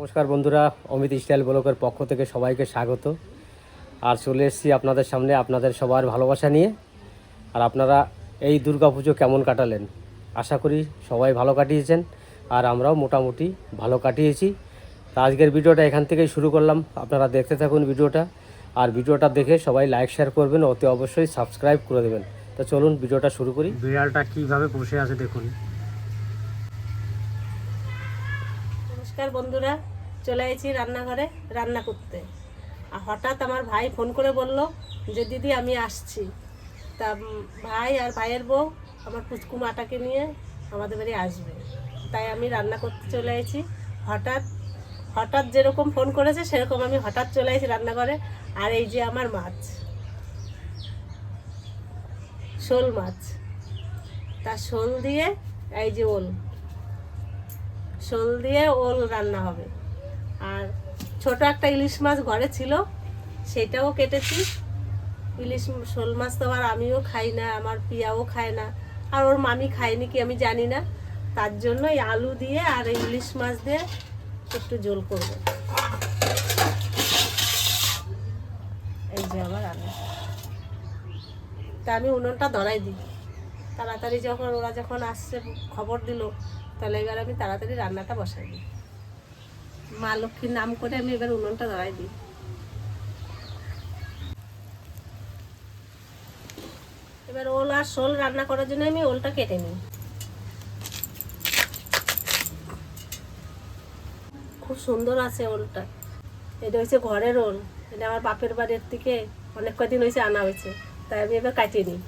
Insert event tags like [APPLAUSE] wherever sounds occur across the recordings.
নমস্কার বন্ধুরা অমিত স্টাইল ব্লকের পক্ষ থেকে সবাইকে স্বাগত। আর চলে এসেছি আপনাদের সামনে আপনাদের সবার ভালোবাসা নিয়ে। আর আপনারা এই দুর্গাপুজো কেমন কাটালেন? আশা করি সবাই ভালো কাটিয়েছেন আর আমরাও মোটামুটি ভালো কাটিয়েছি। তা আজকের ভিডিওটা এখান থেকেই শুরু করলাম। আপনারা দেখতে থাকুন ভিডিওটা আর ভিডিওটা দেখে সবাই লাইক শেয়ার করবেন অতি অবশ্যই সাবস্ক্রাইব করে দেবেন। তো চলুন ভিডিওটা শুরু করি। বিড়ালটা কীভাবে বসে আছে দেখুন। নমস্কার বন্ধুরা চলে এসেছি রান্নাঘরে, রান্না করতে। আর হঠাৎ আমার ভাই ফোন করে বলল যে, দিদি, আমি আসছি। তা ভাই আর ভাইয়ের বউ আমার পুচকু মাটাকে নিয়ে আমাদের বাড়ি আসবে। তাই আমি রান্না করতে চলে এসেছি হঠাৎ হঠাৎ যেরকম ফোন করেছে, সেরকম আমি হঠাৎ চলে এসেছি রান্নাঘরে। আর এই যে আমার মাছ, শোল মাছ। তা শোল দিয়ে, এই যে ওল, শোল দিয়ে ওল রান্না হবে। আর ছোট একটা ইলিশ মাছ ঘরে ছিল, সেটাও কেটেছি। ইলিশ শোল মাছ তো আবার আমিও খাই না, আমার পিয়াও খায় না, আর ওর মামি খায়নি কি আমি জানি না। তার জন্য এই আলু দিয়ে আর এই ইলিশ মাছ দিয়ে একটু ঝোল করব। এই যে আমার আলু। তা আমি উনুনটা ধরাই দিই। তাড়াতাড়ি যখন ওরা যখন আসছে, খবর দিল, তাহলে এবার আমি তাড়াতাড়ি রান্নাটা বসাই দিই। মা লক্ষ্মীর নাম করে আমি এবার উনুনটা ধরাই দিই। এবার ওল আর শোল রান্না করার জন্য আমি ওলটা কেটে নিই। খুব সুন্দর আছে ওলটা। এটা হচ্ছে ঘরের ওল। এটা আমার বাপের বাড়ির থেকে অনেক কদিন হয়েছে আনা হয়েছে তাই আমি এবার কাটিয়ে নিই।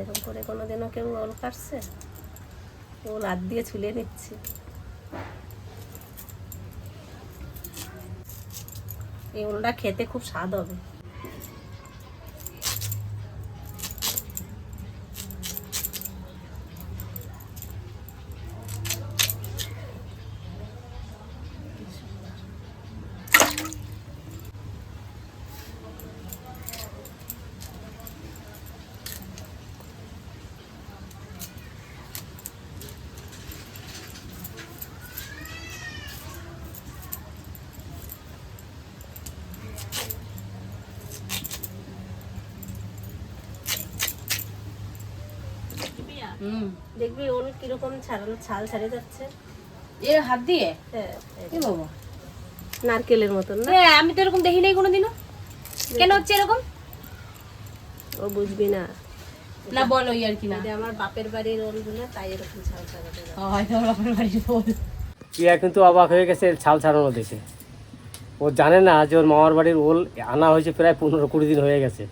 এরকম করে কোনো কোনোদিনও কেউ ওল কাটছে? ওল হাত দিয়ে ছুলে নিচ্ছে। এই ওলটা খেতে খুব স্বাদ হবে। দেখবি ওল কীরকম ছাড়ানো ছাল ছাড়ে যাচ্ছে। এ হাত দিয়ে? হ্যাঁ বাবা। নারকেলের মতন না? হ্যাঁ আমি তো এরকম দেখি নাই কোনোদিনও। কেন হচ্ছে এরকম? ও বুঝবি না। না বলো আর কি না। আমার বাপের বাড়ির ওলগুলো তাই এরকম ছাল ছাড়াতে যায়। হয়তো বাপের বাড়ির বল প্রিয়া কিন্তু অবাক হয়ে গেছে ছাল ছাড়ানো দেখে। ও জানে না যে ওর মামার বাড়ির ওল আনা হয়েছে প্রায় পনেরো কুড়ি দিন হয়ে গেছে।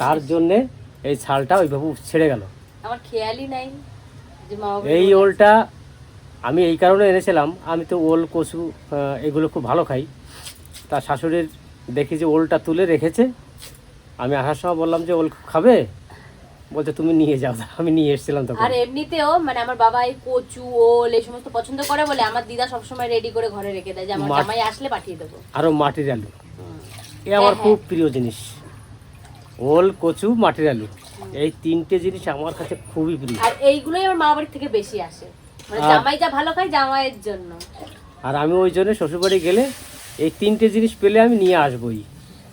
তার জন্যে এই ছালটা ওইভাবে ছেড়ে গেল। আমার খেয়ালই নাই যে মা এই ওলটা আমি এই কারণে এনেছিলাম। আমি তো ওল কচু এগুলো খুব ভালো খাই। তার শাশুড়ির দেখি যে ওলটা তুলে রেখেছে। আমি আসার সময় বললাম যে ওল খাবে? বলছে তুমি নিয়ে যাও। [LAUGHS] আমি নিয়ে এসেছিলাম তখন। আর এমনিতেও মানে আমার বাবা এই কচু ওল এই সমস্ত পছন্দ করে বলে আমার দিদা সবসময় রেডি করে ঘরে রেখে দেয়। যে আমার জামাই আসলে পাঠিয়ে দেবো। আরও মাটির আলু। এ আমার খুব প্রিয় জিনিস। ওল কচু মাটির আলু। এই তিনটে জিনিস আমার কাছে খুবই প্রিয়। আর এইগুলোই আমার মা বাড়ির থেকে বেশি আসে। মানে জামাই যা ভালো খায় জামাইয়ের জন্য। আর আমি ওই জন্য শ্বশুরবাড়ি গেলে এই তিনটে জিনিস পেলে আমি নিয়ে আসবোই।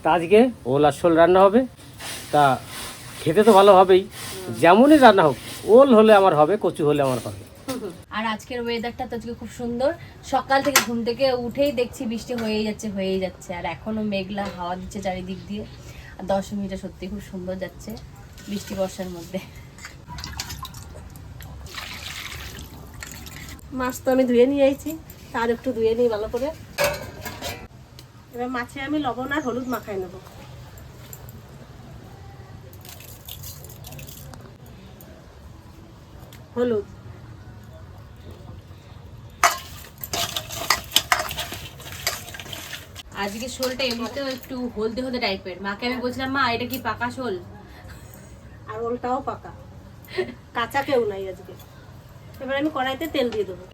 তা আজকে ওল আর শোল রান্না হবে তা খেতে তো ভালো হবেই। যেমনই রান্না হোক ওল হলে আমার হবে কচু হলে আমার হবে। আর আজকের ওয়েদারটা তো আজকে খুব সুন্দর। সকাল থেকে ঘুম থেকে উঠেই দেখছি বৃষ্টি হয়েই যাচ্ছে হয়েই যাচ্ছে। আর এখনও মেঘলা হাওয়া দিচ্ছে চারিদিক দিয়ে। আর দশমীটা সত্যি খুব সুন্দর যাচ্ছে। বৃষ্টি বর্ষার মধ্যে। মাছ তো আমি ধুয়ে নিয়ে আইছি তার একটু ধুয়ে নিই ভালো করে। এবার মাছে আমি লবণ আর হলুদ মাখাই নেব। হলুদ। আজকে শোলটা এমনিতেও একটু হলদে হলদে টাইপের মাকে আমি বলছিলাম মা এটা কি পাকা শোল? আর ওলটাও পাকা। কাঁচা কেউ নাই আজকে। এবার আমি কড়াইতে তেল দিয়ে দেবো।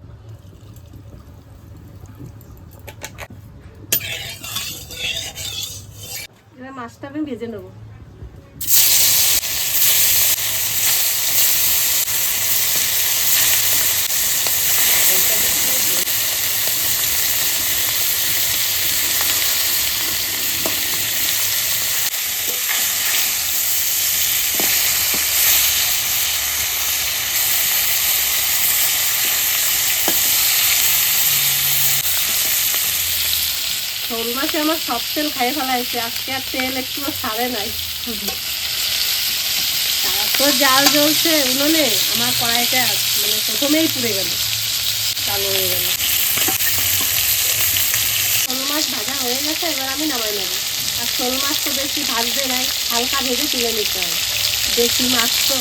এবার মাছটা আমি ভেজে নেব। শোল আমার সব তেল খাই ফেলাইছে আজকে আর তেল একটু ছাড়ে নাই। তারপর জাল জ্বলছে উনুনে, আমার কড়াইটা মানে প্রথমেই পুড়ে গেল, কালো হয়ে গেল। শোল মাছ ভাজা হয়ে গেছে, এবার আমি নামাই নেব। আর শোল মাছ তো বেশি ভাজবে নাই, হালকা ভেজে তুলে নিতে হবে বেশি মাছ তো।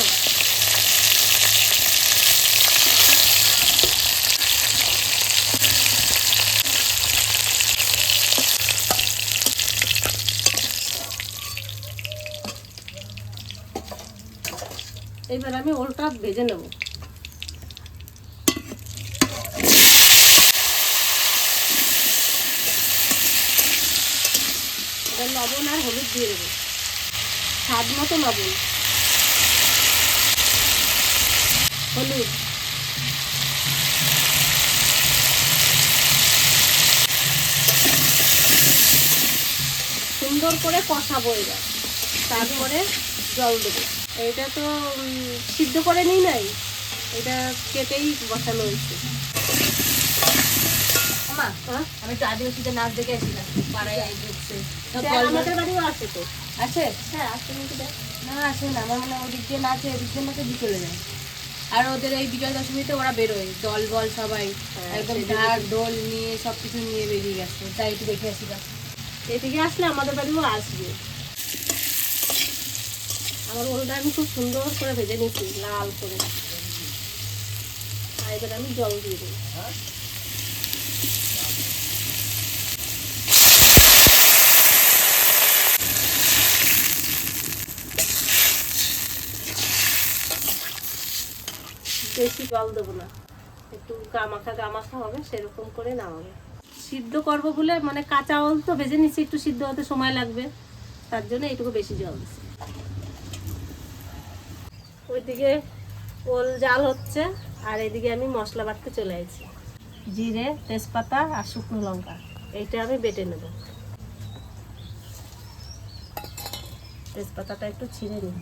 এবার আমি ওলটা ভেজে নেব। লবণ আর হলুদ দিয়ে দেবো। স্বাদ মতো লবণ। হলুদ। সুন্দর করে কষাবো এবার। তারপরে জল দেবো। এটা তো সিদ্ধ করে নিই নাই? এটা কেটেই বসানো হয়েছে। হ্যাঁ? আমি আদিবাসীতে নাচ দেখে আসছিলাম পাড়ায় ঢুকছে। আমাদের বাড়িও আছে তো। আছে? হ্যাঁ কিন্তু না আসে না আমার মানে ওদিক দিয়ে নাচে এদিক দিয়ে নাচে দিয়ে চলে যায়। আর ওদের এই বিজয় দশমীতে ওরা বেরোয় দল বল সবাই হ্যাঁ, একদম ঢাক ডোল নিয়ে সব কিছু নিয়ে বেরিয়ে গেছে তাই একটু দেখে আসি এদিকে আসলে আমাদের বাড়িও আসবে। আমার ওলটা আমি খুব সুন্দর করে ভেজে নিচ্ছি লাল করে। এবার আমি জল দিয়ে দেবো। বেশি জল দেবো না। একটু গামাখা গামাখা হবে, সেরকম করে নামাবে। সিদ্ধ করব বলে মানে কাঁচা অল তো ভেজে নিচ্ছি, একটু সিদ্ধ হতে সময় লাগবে। তার জন্য এইটুকু বেশি জল দিচ্ছি। ওইদিকে ওল জাল হচ্ছে, আর এদিকে আমি মশলা বাটতে চলে আসছি জিরে, তেজপাতা আর শুকনো লঙ্কা, এইটা আমি বেটে নেব। তেজপাতাটা একটু ছিঁড়ে নিই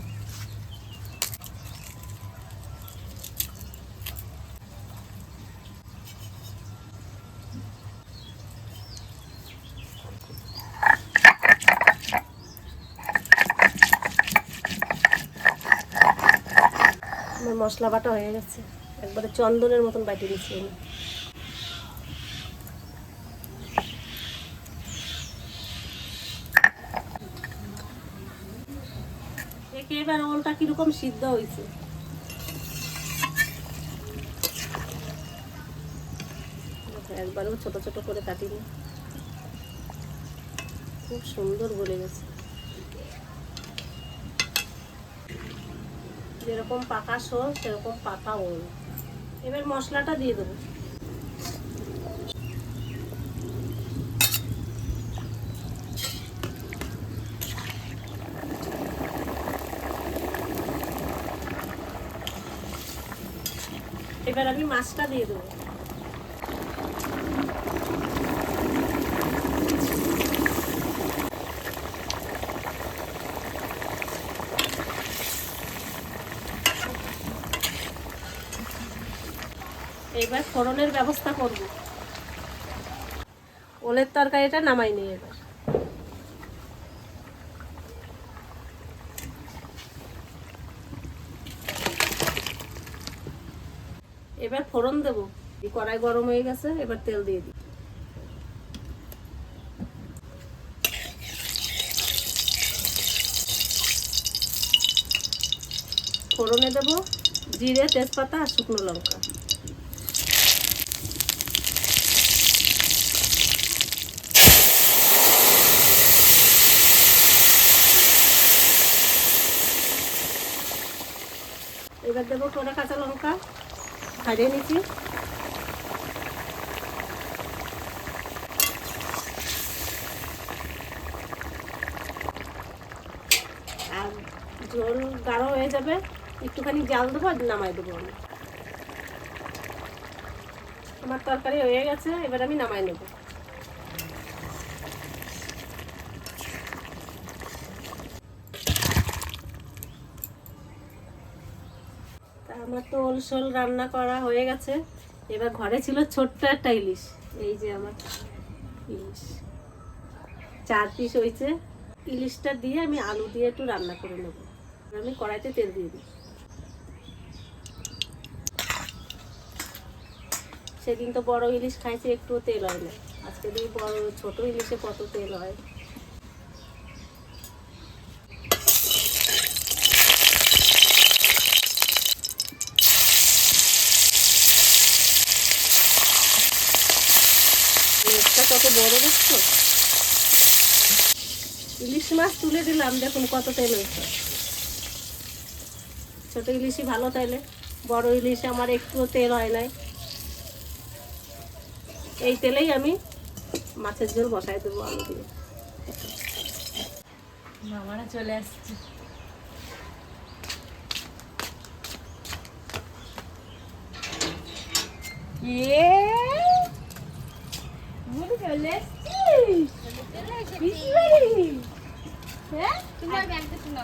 আমার মশলা বাটা হয়ে গেছে। একবারে চন্দনের মতন বাটি দিচ্ছি আমি। এবার ওলটা কীরকম সিদ্ধ হয়েছে। একবারেও ছোট ছোট করে কাটিনি। খুব সুন্দর গলে গেছে। যেরকম পাকা শোল, সেরকম পাকা ওল। এবার মশলাটা দিয়ে দেবো। এবার আমি মাছটা দিয়ে দেবো। এবার ফোড়নের ব্যবস্থা করব। ওলের তরকারিটা নামাই নিই এবার। এবার ফোড়ন দেবো। কড়াই গরম হয়ে গেছে, এবার তেল দিয়ে দিই। ফোড়নে দেবো জিরে, তেজপাতা আর শুকনো লঙ্কা। এবার দেবো করে কাঁচা লঙ্কা, ছাড়িয়ে নিচ্ছি। আর জল গাঢ় হয়ে যাবে, একটুখানি জাল দেবো আর নামাই দেবো আমি। আমার তরকারি হয়ে গেছে, এবার আমি নামাই নেব তা আমার তো ওল সোল রান্না করা হয়ে গেছে। এবার ঘরে ছিল ছোট্ট একটা ইলিশ। এই যে আমার ইলিশ। চার পিস হয়েছে। ইলিশটা দিয়ে আমি আলু দিয়ে একটু রান্না করে নেব। আমি কড়াইতে তেল দিয়ে দিই। সেদিন তো বড় ইলিশ খাইছে একটু তেল হয় না। আজকে দিই বড়, ছোট ইলিশে কত তেল হয় লেজটা কত বড় দেখছ ইলিশ মাছ তুলে দিলাম, দেখুন কত তেল হয়েছে। ছোট ইলিশই ভালো তাইলে বড় ইলিশে আমার একটু তেল হয় নাই। এই তেলেই আমি মাছের ঝোল বসাই দেবো আলু দিয়ে। মামারা চলে আসছে। বুড়ি চলে আসছিস হ্যাঁ তোমার ব্যাগটা শোনো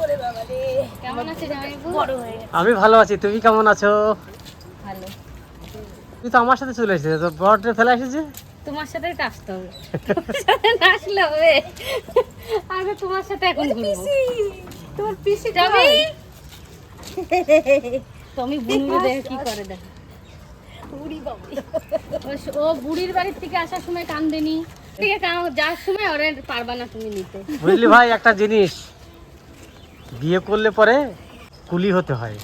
ওরে বাবা রে কেমন আছে জামাইবাবু বড় হয়ে আমি ভালো আছি তুমি কেমন আছো? ভালো। তুই তো আমার সাথে চলে এসেছিস তো ফেলে এসেছে? তোমার সাথে তো আসতে হবে। তোমার সাথে না আসলে হবে। আগে তোমার সাথে এখন ঘুরবো। তোমার পিসি টমি বুনুরে দেখে কি করে দেখো। ও- ও বুড়ির বাড়ির থেকে আসার সময় কান্দেনি। থেকে যাওয়ার সময় ওরে পারবা না তুমি নিতে। বুঝলি ভাই একটা জিনিস। বিয়ে করলে পরে কুলি হতে হয়।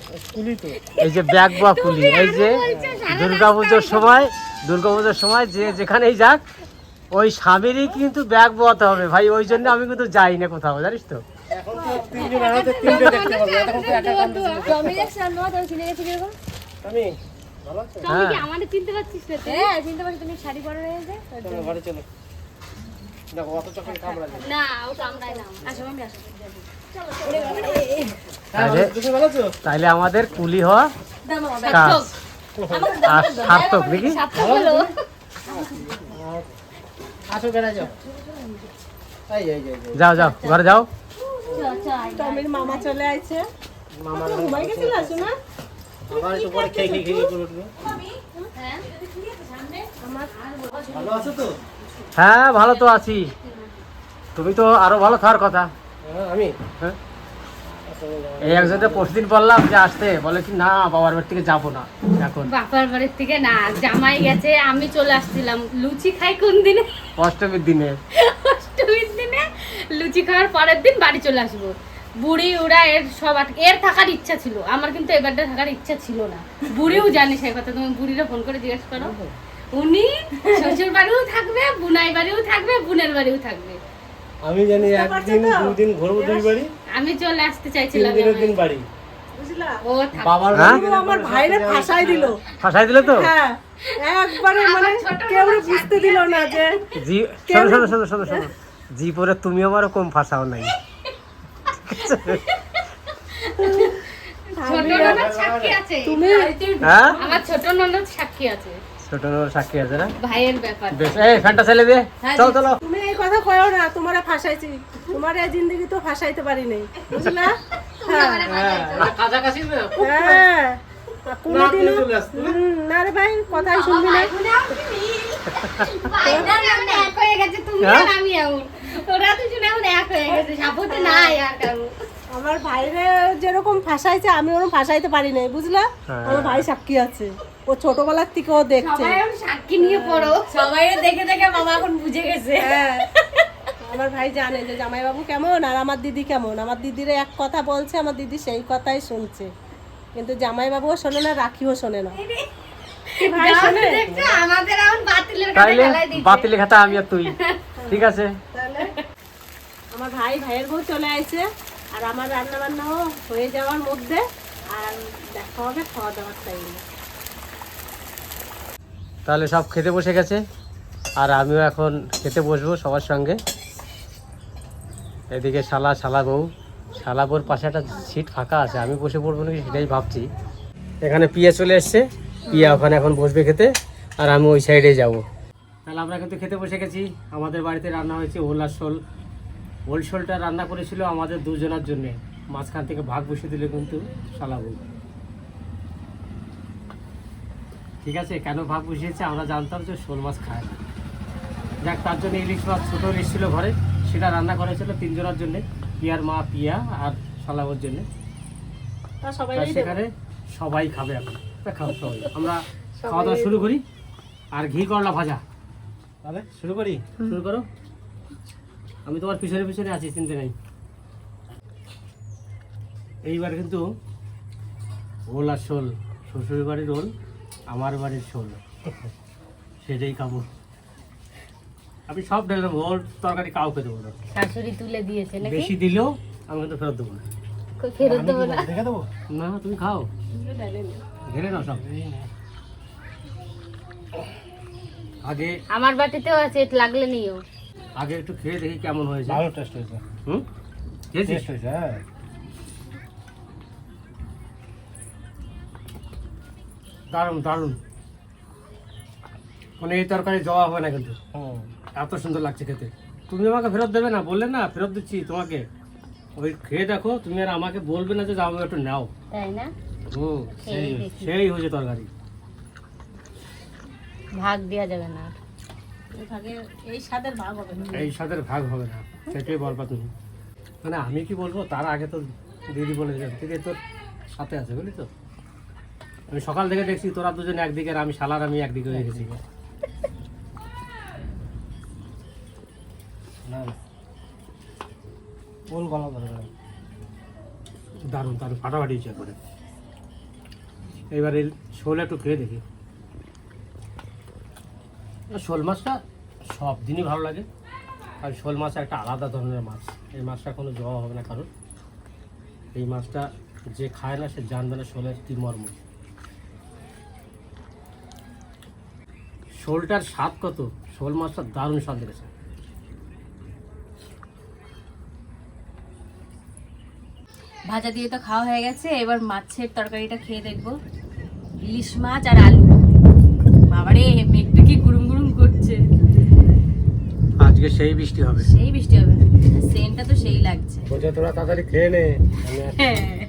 এই যে ব্যাগ বা কুলি এই যে দুর্গাপুজোর সময় দুর্গাপুজোর সময় যে যেখানেই যাক ওই স্বামীরই কিন্তু ব্যাগ বোয়াতে হবে। ভাই ওই জন্য আমি কিন্তু যাই না কোথাও জানিস তো? টমি দেখছ আনবা তো চিনে গেছি কীরকম টমি কি হ্যাঁ। আমাদের চিনতে পারছিস না হ্যাঁ চিনতে পারছি তুমি শাড়ি পরে রয়েছে না ও কামড়ায় না আসো আমি আসো। তাইলে তাইলে আমাদের কুলি হওয়া সার্থক। নাকি যাও। যাও ঘরে যাও। মামা চলে আইছে। ঘুমাই গেছিল আসো না? হ্যাঁ হ্যাঁ ভালো তো আছি। তুমি তো আরও ভালো থাকার কথা। আমি? এই একজনকে প্রতিদিন বললাম যে আসতে। বলে কি না বাবার বাড়ি থেকে যাব না এখন। বাপার বাড়ির থেকে না জামাই গেছে আমি চলে আসছিলাম। লুচি খাই কোন দিনে? অষ্টমীর দিনে। অষ্টমীর দিনে লুচি খাওয়ার পরের দিন বাড়ি চলে আসব। বুড়ি ওরা এর সব এর থাকার ইচ্ছা ছিল আমার কিন্তু এবারটা থাকার ইচ্ছা ছিল না। বুড়িও জানে সেই কথা তুমি বুড়িরা ফোন করে জিজ্ঞেস করো। উনি শ্বশুর বাড়িও থাকবে বুনাই বাড়িও থাকবে বোনের বাড়িও থাকবে। আমি জানি একদিন দুদিন ঘুরবো দুই বাড়ি। আমি চলে আসতে চাইছিলাম দিনের দিন বাড়ি। বুঝলা? ও বাবার হ্যাঁ? আমার ভাইরে ফাঁসাই দিল। ফাঁসাই দিলে তো? হ্যাঁ। একবারে মানে কেউ বুঝতে দিল না যে জি শোনো শোনো শোনো শোনো শোনো। জি পরে তুমি আমারও কম ফাঁসাও নাই। ছোট ননদ সাক্ষী আছে। তুমি? হ্যাঁ? আমার ছোট ননদ সাক্ষী আছে। ছোট সাক্ষী আছে না? ভাইয়ের ব্যাপার। বেশ এই ফ্যানটা ছেলে দে। চলো চলো। তুমি এই কথা কয়ো না তোমারে ফাঁসাইছি। তোমার এই জিন্দগি তো ফাঁসাইতে পারি নাই বুঝলা হ্যাঁ কাছাকাছি হ্যাঁ। কোনোদিনও? না রে ভাই কথাই শুনবি না। এক হয়ে গেছে তুমি? আর আমি এখন ওরা দুজন এখন এক হয়ে গেছে সাপোর্টে নাই আর কারও। আমার ভাইরে যেরকম ফাঁসাইছে আমি ওরকম ফাঁসাইতে পারি নাই বুঝলা? হ্যাঁ। আমার ভাই সাক্ষী আছে। ও ছোটবেলার থেকে ও দেখছে। সাক্ষী নিয়ে পড়ো। সবাই দেখে দেখে বাবা এখন বুঝে গেছে। হ্যাঁ। আমার ভাই জানে যে জামাইবাবু কেমন আর আমার দিদি কেমন। আমার দিদির এক কথা বলছে আমার দিদি সেই কথাই শুনছে। কিন্তু জামাইবাবুও শোনে না রাখিও শোনে না। কি ভাই শোনে? দেখছ আমাদের এখন বাতিলের কাছে তাইলে খেলাই দিচ্ছে। বাতিল খাতা আমি আর তুই। ঠিক আছে। তাহলে আমার ভাই ভাইয়ের বউ চলে আসছে আর আমার রান্না বান্নাও হয়ে যাওয়ার মধ্যে আর দেখা হবে খাওয়া দাওয়ার টাইমে তাহলে সব খেতে বসে গেছে আর আমিও এখন খেতে বসবো সবার সঙ্গে। এদিকে শালা শালা বউ। শালা বউর পাশে একটা সিট ফাঁকা আছে, আমি বসে পড়ব নাকি সেটাই ভাবছি। এখানে পিয়া চলে এসছে, পিয়া ওখানে এখন বসবে খেতে, আর আমি ওই সাইডে যাব। তাহলে আমরা কিন্তু খেতে বসে গেছি, আমাদের বাড়িতে রান্না হয়েছে ওলা শোল। ওল শোলটা রান্না করেছিল আমাদের দুজনের জন্য, মাঝখান থেকে ভাগ বসে দিলে কিন্তু শালা বউ। ঠিক আছে, কেন ভাগ বসিয়েছে আমরা জানতাম যে শোল মাছ খায় না। যাক, তার জন্য ইলিশ মাছ ছোটো ইলিশ ছিল ঘরে, সেটা রান্না করেছিল তিনজনের জন্য। পিয়ার মা পিয়া আর সালামর জন্য। সেখানে সবাই খাবে এখন। খাও সবাই। [LAUGHS] আমরা খাওয়া দাওয়া শুরু করি। আর ঘি করলা ভাজা। তাহলে শুরু করি? শুরু করো। আমি তোমার পিছনে পিছনে আছি চিনতে নাই। এইবার কিন্তু ওল আর শোল। শ্বশুর বাড়ির ওল আমার বাড়ির শোল। [LAUGHS] সেটাই খাব। আমি সব ঢেলে দেবো ওর তরকারি কাউকে দেবো না। শাশুড়ি তুলে দিয়েছে নাকি? বেশি দিলেও আমি কিন্তু ফেরত দেবো না। ফেরত দেবো না? দেখে দেবো? না তুমি খাও। ঘেরে নাও। সব। আগে আমার বাটিতেও আছে লাগলে নিও। আগে একটু খেয়ে দেখি কেমন হয়েছে। ভালো টেস্ট হয়েছে। হুম? টেস্ট হয়েছে হ্যাঁ। দারুণ দারুণ। মানে এই তরকারি জবা হবে না কিন্তু। হুম। এত সুন্দর লাগছে খেতে। তুমি আমাকে ফেরত দেবে না? বললে না ফেরত দিচ্ছি তোমাকে। ওই খেয়ে দেখো তুমি আর আমাকে বলবে না যে যাও একটু নাও। তাই না? হুম সেই সেই হয়েছে তরকারি। ভাগ দেওয়া যাবে না। এই ভাগে স্বাদের ভাগ হবে না। এই সাথে ভাগ হবে না সেটাই বলবা তুমি। মানে আমি কি বলব তার আগে তো দিদি বলে দিলেন দিদি তোর সাথে আছে বুঝলি তো? আমি সকাল থেকে দেখছি তোরা দুজন একদিকে আর আমি শালার আমি একদিকে হয়ে গেছি। না না ওল গলা ধরে দারুণ দারুণ ফাটাফাটি ইচ্ছা করে এবার এই শোল একটু খেয়ে দেখি। শোল মাছটা সব দিনই ভালো লাগে। আর শোল মাছ একটা আলাদা ধরনের মাছ। এই মাছটা কোনো জবা হবে না কারণ এই মাছটা যে খায় না সে জানবে না শোলের কী মর্ম। শোলটার স্বাদ কত? শোল মাছটা দারুণ স্বাদ লেগেছে। ভাজা দিয়ে তো খাওয়া হয়ে গেছে এবার মাছের তরকারিটা খেয়ে দেখব। ইলিশ মাছ আর আলু। বাবারে মেঘটা কি গুরুম গুরুম করছে। আজকে সেই বৃষ্টি হবে। সেই বৃষ্টি হবে। সেন্টটা তো সেই লাগছে। বলছে তোরা তাড়াতাড়ি খেয়ে নে। আর-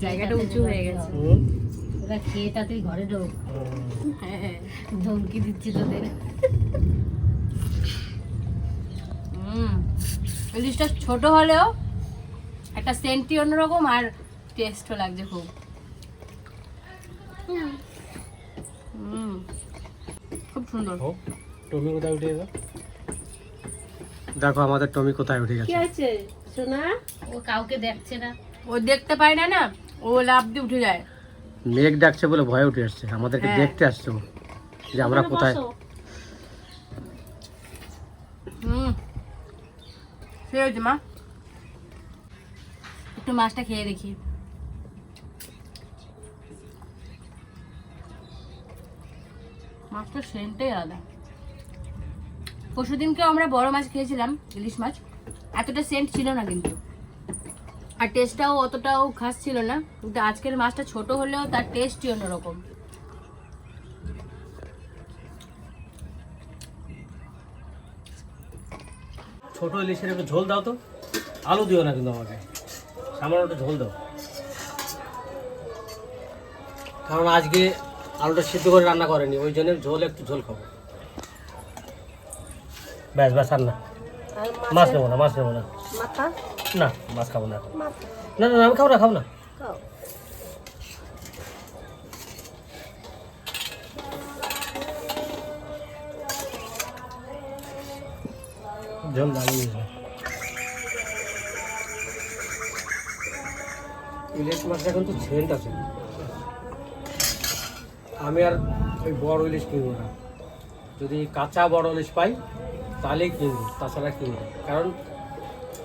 জায়গাটা উঁচু হয়ে গেছে? এবার খেয়ে তাড়াতাড়ি ঘরে ঢোক। হ্যাঁ। ধমকি দিচ্ছি তোদের হুম ইলিশটা ছোট হলেও একটা সেন্টি অন্যরকম আর টেস্টও লাগছে খুব। হুম। খুব সুন্দর। টমি কোথায় উঠে গেল দেখো আমাদের টমি কোথায় উঠে কি গেছে হয়েছে? সোনা? ও কাউকে দেখছে না। ও দেখতে পায় না না ও লাভ দিয়ে উঠে যায়। মেঘ ডাকছে বলে ভয় উঠে আসছে। আমাদেরকে হ্যাঁ। দেখতে আসছে ও। যে আমরা কোথায় বসো। হুম সে হয়েছে মা। একটু মাছটা খেয়ে দেখি। মাছটা সেন্টটাই আলাদা। পরশু দিনকে আমরা বড় মাছ খেয়েছিলাম, ইলিশ মাছ। এতটা সেন্ট ছিল না কিন্তু। আর টেস্টটাও অতটাও খাস ছিল না। কিন্তু আজকের মাছটা ছোট হলেও তার টেস্টই অন্যরকম। ছোট ইলিশের একটু ঝোল দাও তো। আলু দিও না কিন্তু আমাকে। সামান্য একটু ঝোল দাও। কারণ আজকে আলুটা সিদ্ধ করে রান্না করেনি ওই জন্য ঝোল একটু ঝোল খাব। ব্যাস ব্যাস আর না। মাছ নেব না মাছ নেব না। না মাছ খাব না না না না, আমি খাব না খাব না। খাও ঝোল দারুণ ইলিশ মাছটা কিন্তু সেন্ট আছে। আমি আর ওই বড় ইলিশ কিনবো না। যদি কাঁচা বড় ইলিশ পাই, তাহলেই কিনবো, তাছাড়া কিনবো কারণ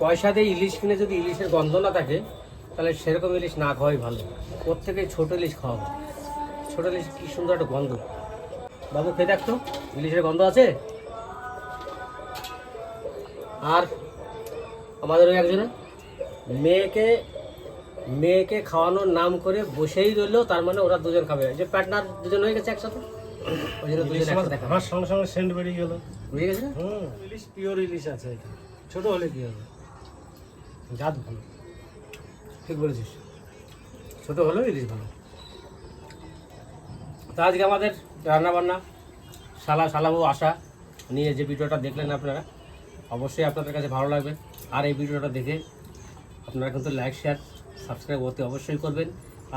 পয়সা দিয়ে ইলিশ কিনে যদি ইলিশের গন্ধ না থাকে, তাহলে সেরকম ইলিশ না খাওয়াই ভালো। ওর থেকে ছোটো ইলিশ খাওয়াবো ছোটো ইলিশ কি সুন্দর একটা গন্ধ। বাবু, খেয়ে দেখতো ইলিশের গন্ধ আছে? আর আমাদের ওই একজনে মেয়েকে মেয়েকে খাওয়ানোর নাম করে বসেই রইল তার মানে ওরা দুজন খাবে। যে পার্টনার দুজন হয়ে গেছে একসাথে? ওই জন্য দুজন একসাথে খাবে আমার সঙ্গে সঙ্গে সেন্ট বেরিয়ে গেল। বুঝে গেছে হুম। ইলিশ পিওর ইলিশ আছে এটা। ছোট হলে কি হবে? জাত ভালো। ঠিক বলেছিস। ছোট হলেও ইলিশ ভালো। তা আজকে আমাদের রান্না বান্না শালা শালাবু আশা নিয়ে যে ভিডিওটা দেখলেন আপনারা অবশ্যই আপনাদের কাছে ভালো লাগবে। আর এই ভিডিওটা দেখে আপনারা কিন্তু লাইক শেয়ার সাবস্ক্রাইব করতে অবশ্যই করবেন।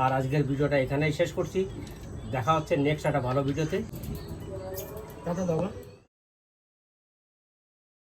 আর আজকের ভিডিওটা এখানেই শেষ করছি। দেখা হচ্ছে নেক্সট একটা ভালো ভিডিওতে। দাদা।